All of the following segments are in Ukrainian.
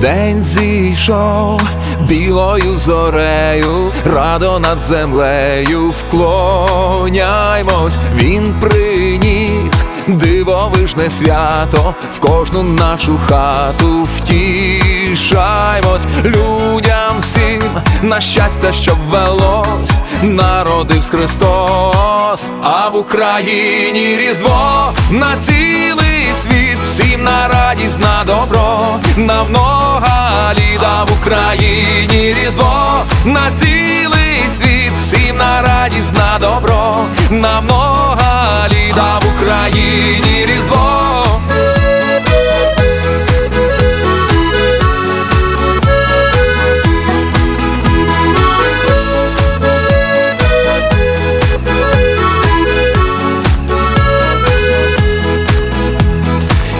День зійшов білою зорею, радо над землею вклоняймось, він приніс дивовижне свято в кожну нашу хату втішаймось. Людям всім на щастя, щоб велось, народився Христос, а в Україні Різдво на цілий світ, всім на радість, на добро, на много літ, в Україні Різдво на цілий світ, всім на радість, на добро, на много літ, в Україні Різдво.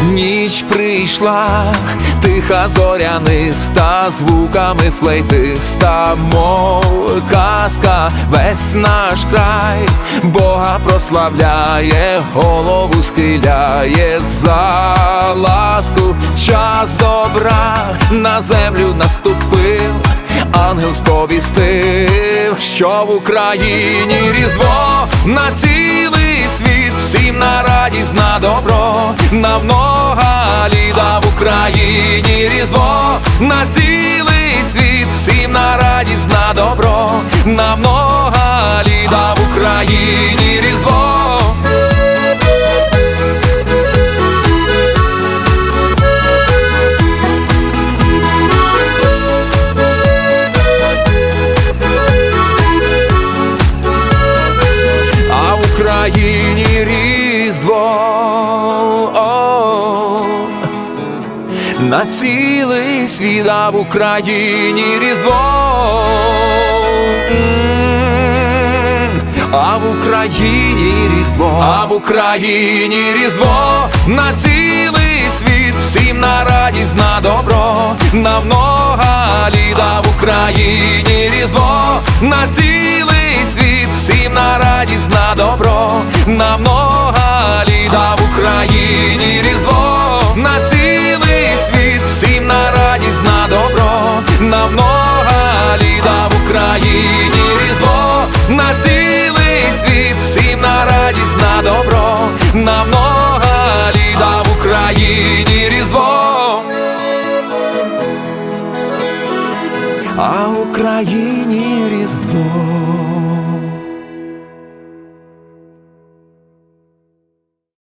Ніч прийшла, тиха зоряниста, звуками флейтиста, мов казка, весь наш край, Бога прославляє, голову схиляє за ласку, час добра на землю наступив. Ангел сповістив, що в Україні Різдво на цілий світ, всім на радість, на добро, на много літа в Україні Різдво на цілий світ, всім на радість, на добро, на много літа в Україні Різдво. а в Україні Різдво на цілий світ, а в Україні Різдво. А в Україні Різдво, а в Україні Різдво. На цілий світ, всім на радість, на добро, на много літ, а в Україні Різдво. На цілий світ, всім на радість, на добро, на много на много літ, в Україні Різдво на цілий світ, всім на радість, на добро, на много в Україні Різдво. А в Україні Різдво.